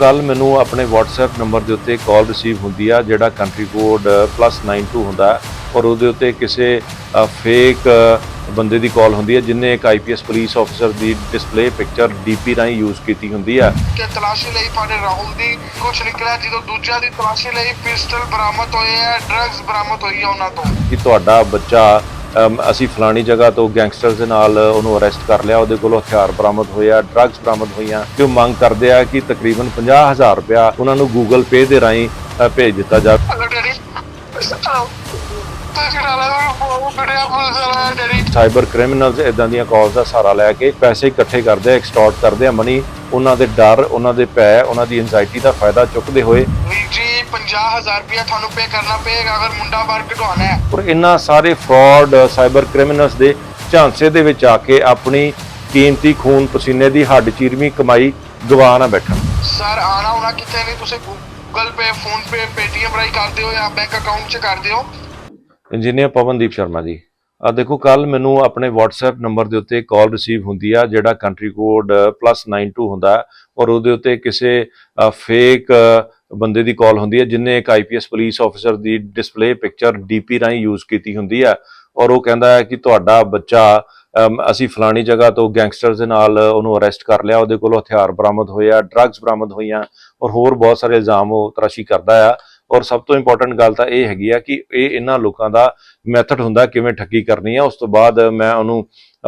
ਕੱਲ ਮੈਨੂੰ ਆਪਣੇ WhatsApp ਨੰਬਰ ਦੇ ਉੱਤੇ ਕਾਲ ਰਿਸੀਵ ਹੁੰਦੀ ਆ ਜਿਹੜਾ ਕੰਟਰੀ ਕੋਡ +92 ਹੁੰਦਾ ਹੈ ਔਰ ਉਹਦੇ ਉੱਤੇ ਕਿਸੇ ਫੇਕ ਬੰਦੇ ਦੀ ਕਾਲ ਹੁੰਦੀ ਹੈ ਜਿਨੇ ਇੱਕ ਆਈਪੀਐਸ ਪੁਲਿਸ ਆਫੀਸਰ ਦੀ ਡਿਸਪਲੇ ਪਿਕਚਰ ਡੀਪੀ ਰਾਹੀਂ ਯੂਜ਼ ਕੀਤੀ ਹੁੰਦੀ ਆ। ਕਿ ਤਲਾਸ਼ੀ ਲਈ ਤੁਹਾਡੇ ਰਾਹੁਲ ਦੀ ਕੁਝ ਨਿਕਲਿਆ ਜਦੋਂ ਦੂਜਿਆਂ ਦੀ ਤਲਾਸ਼ੀ ਲਈ ਪਿਸਟਲ ਬਰਾਮਦ ਹੋਏ ਹੈ ਡਰੱਗਸ ਬਰਾਮਦ ਹੋਈ ਹੈ ਉਹਨਾਂ ਤੋਂ। ਕਿ ਤੁਹਾਡਾ ਬੱਚਾ ਅਸੀਂ ਫਲਾਣੀ ਜਗ੍ਹਾ ਤੋਂ ਗੈਂਗਸਟਰਸ ਦੇ ਨਾਲ ਉਹਨੂੰ ਅਰੈਸਟ ਕਰ ਲਿਆ, ਉਹਦੇ ਕੋਲੋਂ ਹਥਿਆਰ ਬਰਾਮਦ ਹੋਇਆ ਡਰੱਗਸ ਬਰਾਮਦ ਹੋਈਆਂ। ਤੇ ਉਹ ਮੰਗ ਕਰਦੇ ਆ ਕਿ ਤਕਰੀਬਨ 50000 ਰੁਪਇਆ ਉਹਨਾਂ ਨੂੰ ਗੂਗਲ ਪੇ ਦੇ ਰਾਹੀਂ ਭੇਜ ਦਿੱਤਾ ਜਾਵੇ ਸਾਈਬਰ ਕ੍ਰਿਮੀਨਲਸ ਇਦਾਂ ਦੀਆਂ ਕਾਲਸ ਦਾ ਸਹਾਰਾ ਲੈ ਕੇ ਪੈਸੇ ਇਕੱਠੇ ਕਰਦੇ ਆ ਐਕਸਟੋਰਟ ਕਰਦੇ ਆ ਮਨੀ ਉਹਨਾਂ ਦੇ ਡਰ ਉਹਨਾਂ ਦੇ ਭੈ ਉਹਨਾਂ ਦੀ ਐਂਜ਼ਾਈਟੀ ਦਾ ਫਾਇਦਾ ਚੁੱਕਦੇ ਹੋਏ। ਜੀ 50000 ਰੁਪਇਆ ਤੁਹਾਨੂੰ ਪੇ ਕਰਨਾ ਪਏਗਾ ਅਗਰ ਮੁੰਡਾ ਬਾਹਰ ਕਢਵਾਉਣਾ ਹੈ। ਔਰ ਇਹਨਾਂ ਸਾਰੇ ਫਰਾਡ ਸਾਈਬਰ ਕ੍ਰਿਮੀਨਲਸ ਦੇ ਝਾਂਸੇ ਦੇ ਵਿੱਚ ਆ ਕੇ ਆਪਣੀ ਕੀਮਤੀ ਖੂਨ ਪਸੀਨੇ ਦੀ ਹੱਡ ਚੀਰਵੀਂ ਕਮਾਈ ਗਵਾ ਨਾ ਬੈਠਣ। ਸਰ ਆਣਾ ਹੋਣਾ ਕਿਤੇ ਨਹੀਂ ਤੁਸੀਂ ਗੂਗਲ ਪੇ ਫੋਨ ਪੇ ਪੇਟੀਐਮ ਰਾਹੀਂ ਕਰਦੇ ਹੋ ਜਾਂ ਬੈਂਕ ਅਕਾਊਂਟ 'ਚ ਕਰਦੇ ਹੋ। ਇੰਜੀਨੀਅਰ ਪਵਨਦੀਪ ਸ਼ਰਮਾ ਜੀ। ਆ ਦੇਖੋ ਕੱਲ ਮੈਨੂੰ ਆਪਣੇ WhatsApp ਨੰਬਰ ਦੇ ਉੱਤੇ ਕਾਲ ਰਿਸੀਵ ਹੁੰਦੀ ਆ, ਜਿਹੜਾ ਕੰਟਰੀ ਕੋਡ +92 ਹੁੰਦਾ ਹੈ, ਔਰ ਉਹਦੇ ਉੱਤੇ ਕਿਸੇ ਫੇਕ ਬੰਦੇ ਦੀ ਕਾਲ ਹੁੰਦੀ ਹੈ, ਜਿਨੇ ਇੱਕ ਆਈਪੀਐਸ ਪੁਲਿਸ ਆਫੀਸਰ ਦੀ ਡਿਸਪਲੇ ਪਿਕਚਰ ਡੀਪੀ ਰਾਹੀਂ ਯੂਜ਼ ਕੀਤੀ ਹੁੰਦੀ ਆ, ਔਰ ਉਹ ਕਹਿੰਦਾ ਹੈ ਕਿ ਤੁਹਾਡਾ ਬੱਚਾ ਅਸੀਂ ਫਲਾਣੀ ਜਗ੍ਹਾ ਤੋਂ ਗੈਂਗਸਟਰਸ ਦੇ ਨਾਲ ਉਹਨੂੰ ਅਰੈਸਟ ਕਰ ਲਿਆ, ਉਹਦੇ ਕੋਲੋਂ ਹਥਿਆਰ ਬਰਾਮਦ ਹੋਏ ਆ ਡਰੱਗਸ ਬਰਾਮਦ ਹੋਈਆਂ, ਔਰ ਹੋਰ ਬਹੁਤ ਸਾਰੇ ਇਲਜ਼ਾਮ ਉਹ ਤਰਾਸ਼ੀ ਕਰਦਾ ਆ। ਔਰ ਸਭ ਤੋਂ ਇੰਪੋਰਟੈਂਟ ਗੱਲ ਤਾਂ ਇਹ ਹੈਗੀ ਆ ਕਿ ਇਹ ਇਹਨਾਂ ਲੋਕਾਂ ਦਾ ਮੈਥਡ ਹੁੰਦਾ ਕਿਵੇਂ ਠੱਗੀ ਕਰਨੀ ਆ। ਉਸ ਤੋਂ ਬਾਅਦ ਮੈਂ ਉਹਨੂੰ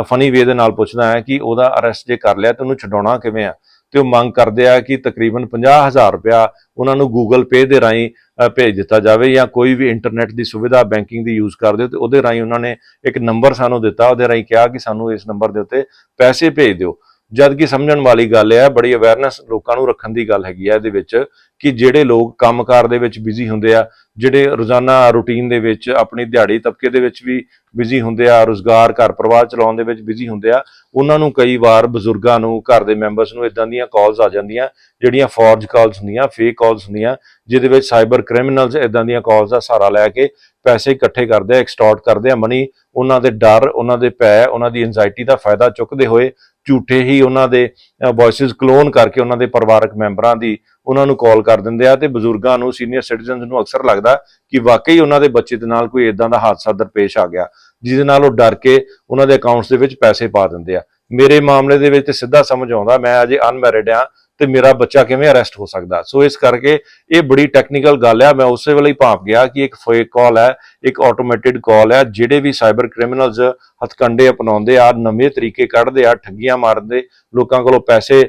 ਫਨੀ ਵੇ ਦੇ ਨਾਲ ਪੁੱਛਦਾ ਹਾਂ ਕਿ ਉਹਦਾ ਅਰੈਸਟ ਜੇ ਕਰ ਲਿਆ ਤੇ ਉਹਨੂੰ ਛਡਾਉਣਾ ਕਿਵੇਂ ਆ। ਤੇ ਉਹ ਮੰਗ ਕਰਦੇ ਆ ਕਿ ਤਕਰੀਬਨ 50000 ਰੁਪਇਆ ਉਹਨਾਂ ਨੂੰ ਗੂਗਲ ਪੇ ਦੇ ਰਾਹੀਂ ਭੇਜ ਦਿੱਤਾ ਜਾਵੇ ਜਾਂ ਕੋਈ ਵੀ ਇੰਟਰਨੈਟ ਦੀ ਸੁਵਿਧਾ ਬੈਂਕਿੰਗ ਦੀ ਯੂਜ਼ ਕਰਦੇ ਹੋ ਤੇ ਉਹਦੇ ਰਾਹੀਂ ਉਹਨਾਂ ਨੇ ਇੱਕ ਨੰਬਰ ਸਾਨੂੰ ਦਿੱਤਾ। ਉਹਦੇ ਰਾਹੀਂ ਕਿਹਾ ਕਿ ਸਾਨੂੰ ਇਸ ਨੰਬਰ ਦੇ ਉੱਤੇ ਪੈਸੇ ਭੇਜ ਦਿਓ। ਜਦ ਕਿ ਸਮਝਣ ਵਾਲੀ ਗੱਲ ਹੈ, ਬੜੀ ਅਵੇਅਰਨੈਸ ਲੋਕਾਂ ਨੂੰ ਰੱਖਣ ਦੀ ਗੱਲ ਹੈਗੀ ਹੈ ਇਹਦੇ ਵਿੱਚ ਕਿ ਜਿਹੜੇ ਲੋਕ ਕੰਮਕਾਰ ਦੇ ਵਿੱਚ ਬਿਜ਼ੀ ਹੁੰਦੇ ਆ, ਜਿਹੜੇ ਰੋਜ਼ਾਨਾ ਰੂਟੀਨ ਦੇ ਵਿੱਚ ਆਪਣੀ ਦਿਹਾੜੀ ਤਬਕੇ ਦੇ ਵਿੱਚ ਵੀ ਬਿਜ਼ੀ ਹੁੰਦੇ ਆ, ਰੋਜ਼ਗਾਰ, ਘਰ ਪਰਿਵਾਰ ਚਲਾਉਣ ਦੇ ਵਿੱਚ ਬਿਜ਼ੀ ਹੁੰਦੇ ਆ, ਉਹਨਾਂ ਨੂੰ ਕਈ ਵਾਰ ਬਜ਼ੁਰਗਾਂ ਨੂੰ, ਘਰ ਦੇ ਮੈਂਬਰਸ ਨੂੰ ਇਦਾਂ ਦੀਆਂ ਕਾਲਸ ਆ ਜਾਂਦੀਆਂ, ਜਿਹੜੀਆਂ ਫੋਰਜ ਕਾਲਸ ਹੁੰਦੀਆਂ ਫੇਕ ਕਾਲਸ ਹੁੰਦੀਆਂ, ਜਿਹਦੇ ਵਿੱਚ ਸਾਈਬਰ ਕ੍ਰਿਮੀਨਲਸ ਇਦਾਂ ਦੀਆਂ ਕਾਲਸ ਦਾ ਸਹਾਰਾ ਲੈ ਕੇ ਪੈਸੇ ਇਕੱਠੇ ਕਰਦੇ ਆ ਐਕਸਟੋਰਟ ਕਰਦੇ ਆ ਮਨੀ ਉਹਨਾਂ ਦੇ ਡਰ, ਉਹਨਾਂ ਦੇ ਭੈ, ਉਹਨਾਂ ਦੀ ਐਂਜ਼ਾਈਟੀ ਦਾ ਫਾਇਦਾ ਚੁੱਕਦੇ ਹੋਏ ਝੂਠੇ ਹੀ ਉਹਨਾਂ ਦੇ ਵੌਇਸਸ ਕਲੋਨ ਕਰਕੇ ਉਹਨਾਂ ਦੇ ਪਰਿਵਾਰਕ ਮੈਂਬਰਾਂ ਦੀ ਉਹਨਾਂ ਨੂੰ ਕਾਲ ਕਰ ਦਿੰਦੇ ਆ ਤੇ ਬਜ਼ੁਰਗਾਂ ਨੂੰ ਸੀਨੀਅਰ ਸਿਟੀਜ਼ਨਸ ਨੂੰ ਅਕਸਰ ਲੱਗਦਾ ਕਿ ਵਾਕਈ ਉਹਨਾਂ ਦੇ ਬੱਚੇ ਦੇ ਨਾਲ ਕੋਈ ਇਦਾਂ ਦਾ ਹਾਦਸਾ ਦਰਪੇਸ਼ ਆ ਗਿਆ, ਜਿਹਦੇ ਨਾਲ ਉਹ ਡਰ ਕੇ ਉਹਨਾਂ ਦੇ ਅਕਾਊਂਟਸ ਦੇ ਵਿੱਚ ਪੈਸੇ ਪਾ ਦਿੰਦੇ ਆ। ਮੇਰੇ ਮਾਮਲੇ ਦੇ ਵਿੱਚ ਤੇ ਸਿੱਧਾ ਸਮਝ ਆਉਂਦਾ, ਮੈਂ ਅਜੇ ਅਨਮੈਰਿਡ ਆ ਤੇ ਮੇਰਾ ਬੱਚਾ ਕਿਵੇਂ ਅਰੈਸਟ ਹੋ ਸਕਦਾ? ਸੋ ਇਸ ਕਰਕੇ ਇਹ ਬੜੀ ਟੈਕਨੀਕਲ ਗੱਲ ਆ। ਮੈਂ ਉਸੇ ਵੇਲੇ ਹੀ ਭਾਪ ਗਿਆ ਕਿ ਇੱਕ ਫੇਕ ਕਾਲ ਹੈ ਇੱਕ ਆਟੋਮੇਟਿਡ ਕਾਲ ਹੈ ਜਿਹੜੇ ਵੀ ਸਾਈਬਰ ਕ੍ਰਿਮੀਨਲਸ ਹਥਕੰਡੇ ਅਪਣਾਉਂਦੇ ਆ, ਨਵੇਂ ਤਰੀਕੇ ਕੱਢਦੇ ਆ, ਠੱਗੀਆਂ ਮਾਰਦੇ, ਲੋਕਾਂ ਕੋਲੋਂ ਪੈਸੇ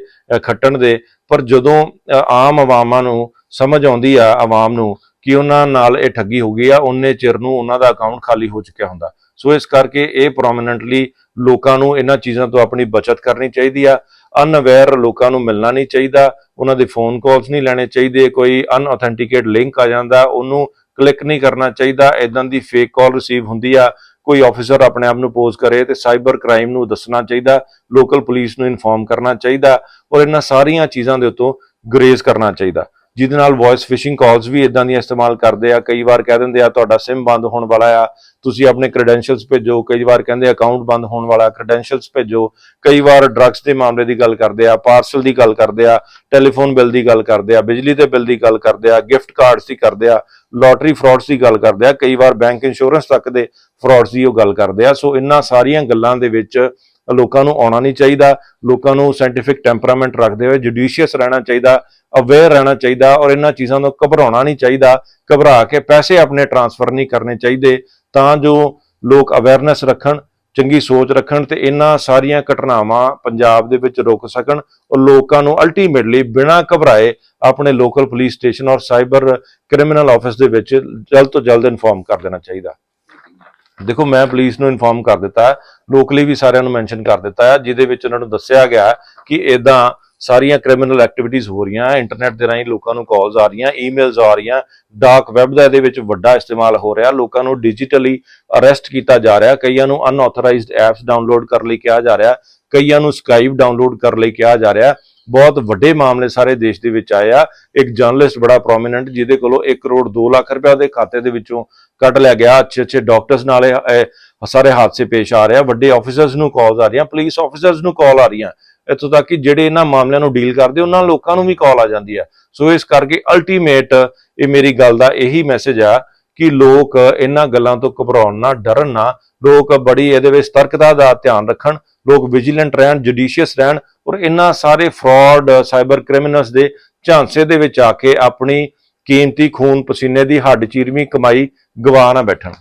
ਖੱਟਣ ਦੇ। ਪਰ ਜਦੋਂ ਆਮ ਆਵਾਮਾਂ ਨੂੰ ਸਮਝ ਆਉਂਦੀ ਆ, ਆਵਾਮ ਨੂੰ ਕਿ ਉਹਨਾਂ ਨਾਲ ਇਹ ਠੱਗੀ ਹੋ ਗਈ ਆ, ਉਹਨੇ ਚਿਰ ਨੂੰ ਉਹਨਾਂ ਦਾ ਅਕਾਊਂਟ ਖਾਲੀ ਹੋ ਚੁੱਕਿਆ ਹੁੰਦਾ। ਸੋ ਇਸ ਕਰਕੇ ਇਹ ਪ੍ਰੋਮਿਨੈਂਟਲੀ ਲੋਕਾਂ ਨੂੰ ਇਹਨਾਂ ਚੀਜ਼ਾਂ ਤੋਂ ਆਪਣੀ ਬਚਤ ਕਰਨੀ ਚਾਹੀਦੀ ਆ। ਅਨਅਵੇਅਰ ਲੋਕਾਂ ਨੂੰ ਮਿਲਣਾ ਨਹੀਂ ਚਾਹੀਦਾ। ਉਹਨਾਂ ਦੇ ਫੋਨ ਕਾਲਸ ਨਹੀਂ ਲੈਣੇ ਚਾਹੀਦੇ। ਕੋਈ ਅਨਆਥੈਂਟਿਕੇਟ ਲਿੰਕ ਆ ਜਾਂਦਾ, ਉਹਨੂੰ ਕਲਿੱਕ ਨਹੀਂ ਕਰਨਾ ਚਾਹੀਦਾ। ਇਦਾਂ ਦੀ ਫੇਕ ਕਾਲ ਰਿਸੀਵ ਹੁੰਦੀ ਆ। ਕੋਈ ਆਫੀਸਰ ਆਪਣੇ ਆਪ ਨੂੰ ਪੋਜ਼ ਕਰੇ ਤੇ ਸਾਈਬਰ ਕ੍ਰਾਈਮ ਨੂੰ ਦੱਸਣਾ ਚਾਹੀਦਾ। ਲੋਕਲ ਪੁਲਿਸ ਨੂੰ ਇਨਫੋਰਮ ਕਰਨਾ ਚਾਹੀਦਾ। ਔਰ ਇਹਨਾਂ ਸਾਰੀਆਂ ਚੀਜ਼ਾਂ ਦੇ ਉੱਤੋਂ ਗਰੇਜ਼ ਕਰਨਾ ਚਾਹੀਦਾ। ਜਿਹਦੇ ਨਾਲ ਵੌਇਸ ਫਿਸ਼ਿੰਗ ਕਾਲਸ ਵੀ ਇਦਾਂ ਦੀਆਂ ਇਸਤੇਮਾਲ ਕਰਦੇ ਆ, ਕਈ ਵਾਰ ਕਹਿ ਦਿੰਦੇ ਆ, ਤੁਹਾਡਾ ਸਿਮ ਬੰਦ ਹੋਣ ਵਾਲਾ ਆ, ਤੁਸੀਂ ਆਪਣੇ ਕ੍ਰੈਡੈਂਸ਼ੀਅਲਸ ਭੇਜੋ। ਕਈ ਵਾਰ ਕਹਿੰਦੇ ਅਕਾਊਂਟ ਬੰਦ ਹੋਣ ਵਾਲਾ ਕ੍ਰੈਡੈਂਸ਼ੀਅਲਸ ਭੇਜੋ। ਕਈ ਵਾਰ ਡਰੱਗਸ ਦੇ ਮਾਮਲੇ ਦੀ ਗੱਲ ਕਰਦੇ ਆ ਪਾਰਸਲ ਦੀ ਗੱਲ ਕਰਦੇ ਆ ਟੈਲੀਫੋਨ ਬਿੱਲ ਦੀ ਗੱਲ ਕਰਦੇ ਆ, ਬਿਜਲੀ ਦੇ ਬਿੱਲ ਦੀ ਗੱਲ ਕਰਦੇ ਆ ਗਿਫਟ ਕਾਰਡਸ ਦੀ ਕਰਦੇ ਆ ਲੋਟਰੀ ਫਰਾਡਸ ਦੀ ਗੱਲ ਕਰਦੇ ਆ, ਕਈ ਵਾਰ ਬੈਂਕ ਇੰਸ਼ੋਰੈਂਸ ਤੱਕ ਦੇ ਫਰਾਡਸ ਦੀ ਉਹ ਗੱਲ ਕਰਦੇ ਆ। ਸੋ ਇਹਨਾਂ ਸਾਰੀਆਂ ਗੱਲਾਂ ਦੇ ਵਿੱਚ ਲੋਕਾਂ ਨੂੰ ਆਉਣਾ ਨਹੀਂ ਚਾਹੀਦਾ, ਲੋਕਾਂ ਨੂੰ ਸਾਇੰਟਿਫਿਕ ਟੈਂਪਰਾਮੈਂਟ ਰੱਖਦੇ ਹੋਏ ਜੁਡੀਸ਼ੀਅਸ ਰਹਿਣਾ ਚਾਹੀਦਾ ਅਵੇਅਰ ਰਹਿਣਾ ਚਾਹੀਦਾ ਔਰ ਇਹਨਾਂ ਚੀਜ਼ਾਂ ਤੋਂ ਘਬਰਾਉਣਾ ਨਹੀਂ ਚਾਹੀਦਾ, ਘਬਰਾ ਕੇ ਪੈਸੇ ਆਪਣੇ ਟ੍ਰਾਂਸਫਰ ਨਹੀਂ ਕਰਨੇ ਚਾਹੀਦੇ, ਤਾਂ ਜੋ ਲੋਕ ਅਵੇਅਰਨੈਸ ਰੱਖਣ, ਚੰਗੀ ਸੋਚ ਰੱਖਣ ਤੇ ਇਹਨਾਂ ਸਾਰੀਆਂ ਘਟਨਾਵਾਂ ਪੰਜਾਬ ਦੇ ਵਿੱਚ ਰੁਕ ਸਕਣ ਔਰ ਲੋਕਾਂ ਨੂੰ ਅਲਟੀਮੇਟਲੀ ਬਿਨਾਂ ਘਬਰਾਏ ਆਪਣੇ ਲੋਕਲ ਪੁਲਿਸ ਸਟੇਸ਼ਨ ਔਰ ਸਾਈਬਰ ਕ੍ਰਿਮੀਨਲ ਆਫਿਸ ਦੇ ਵਿੱਚ ਜਲਦ ਤੋਂ ਜਲਦ ਇਨਫੋਰਮ ਕਰ ਦੇਣਾ ਚਾਹੀਦਾ। ਦੇਖੋ, ਮੈਂ ਪੁਲਿਸ ਨੂੰ ਇਨਫੋਰਮ ਕਰ ਦਿੱਤਾ ਹੈ ਲੋਕਲੀ ਵੀ ਸਾਰਿਆਂ ਨੂੰ ਮੈਂਸ਼ਨ ਕਰ ਦਿੱਤਾ ਹੈ, ਜਿਹਦੇ ਵਿੱਚ ਉਹਨਾਂ ਨੂੰ ਦੱਸਿਆ ਗਿਆ ਕਿ ਇਦਾਂ ਸਾਰੀਆਂ ਕ੍ਰਿਮੀਨਲ ਐਕਟੀਵਿਟੀਜ਼ ਹੋ ਰਹੀਆਂ ਇੰਟਰਨੈਟ ਦੇ ਰਾਹੀਂ ਲੋਕਾਂ ਨੂੰ ਕਾਲਸ ਆ ਰਹੀਆਂ ਈਮੇਲਸ ਆ ਰਹੀਆਂ ਡਾਰਕ ਵੈਬ ਦਾ ਇਹਦੇ ਵਿੱਚ ਵੱਡਾ ਇਸਤੇਮਾਲ ਹੋ ਰਿਹਾ, ਲੋਕਾਂ ਨੂੰ ਡਿਜੀਟਲੀ ਅਰੈਸਟ ਕੀਤਾ ਜਾ ਰਿਹਾ, ਕਈਆਂ ਨੂੰ ਅਨਆਥੋਰਾਈਜ਼ਡ ਐਪਸ ਡਾਊਨਲੋਡ ਕਰਨ ਲਈ ਕਿਹਾ ਜਾ ਰਿਹਾ, ਕਈਆਂ ਨੂੰ ਸਕਾਈਪ ਡਾਊਨਲੋਡ ਕਰਨ ਲਈ ਕਿਹਾ ਜਾ ਰਿਹਾ ਬਹੁਤ ਵੱਡੇ ਮਾਮਲੇ ਸਾਰੇ ਦੇਸ਼ ਦੇ ਵਿੱਚ ਆਏ ਆ। ਇੱਕ ਜਰਨਲਿਸਟ ਬੜਾ ਪ੍ਰੋਮਿਨੈਂਟ ਜਿਹਦੇ ਕੋਲੋਂ 1 ਕਰੋੜ 2 ਲੱਖ ਰੁਪਏ ਦੇ ਖਾਤੇ ਦੇ ਵਿੱਚੋਂ ਕੱਢ ਲਿਆ ਗਿਆ। ਅੱਛੇ ਅੱਛੇ ਡਾਕਟਰਸ ਨਾਲੇ ਸਾਰੇ ਹਾਦਸੇ ਪੇਸ਼ ਆ ਰਿਹਾ ਵੱਡੇ ਆਫੀਸਰਸ ਨੂੰ ਕਾਲਸ ਆ ਰਹੀਆਂ ਪੁਲਿਸ ਆਫੀਸਰਸ ਨੂੰ ਕਾਲ ਆ ਰਹੀਆਂ। ਇੱਥੋਂ ਤੱਕ ਕਿ ਜਿਹੜੇ ਇਹਨਾਂ ਮਾਮਲਿਆਂ ਨੂੰ ਡੀਲ ਕਰਦੇ, ਉਹਨਾਂ ਲੋਕਾਂ ਨੂੰ ਵੀ ਕਾਲ ਆ ਜਾਂਦੀ ਹੈ ਸੋ ਇਸ ਕਰਕੇ ਅਲਟੀਮੇਟ ਇਹ ਮੇਰੀ ਗੱਲ ਦਾ ਇਹੀ ਮੈਸੇਜ ਆ ਕਿ ਲੋਕ ਇਹਨਾਂ ਗੱਲਾਂ ਤੋਂ ਘਬਰਾਉਣ ਨਾ, ਡਰਨ ਨਾ। ਲੋਕ ਬੜੀ ਇਹਦੇ ਵਿੱਚ ਸਤਰਕਤਾ ਦਾ ਧਿਆਨ ਰੱਖਣ। ਲੋਕ ਵਿਜੀਲੈਂਟ ਰਹਿਣ ਜੁਡੀਸ਼ੀਅਸ ਰਹਿਣ ਔਰ ਇਹਨਾਂ ਸਾਰੇ ਫਰਾਡ ਸਾਈਬਰ ਕ੍ਰਿਮੀਨਲਸ ਦੇ ਝਾਂਸੇ ਦੇ ਵਿੱਚ ਆ ਕੇ ਆਪਣੀ ਕੀਮਤੀ ਖੂਨ ਪਸੀਨੇ ਦੀ ਹੱਡ ਚੀਰਵੀਂ ਕਮਾਈ ਗਵਾ ਨਾ ਬੈਠਣ।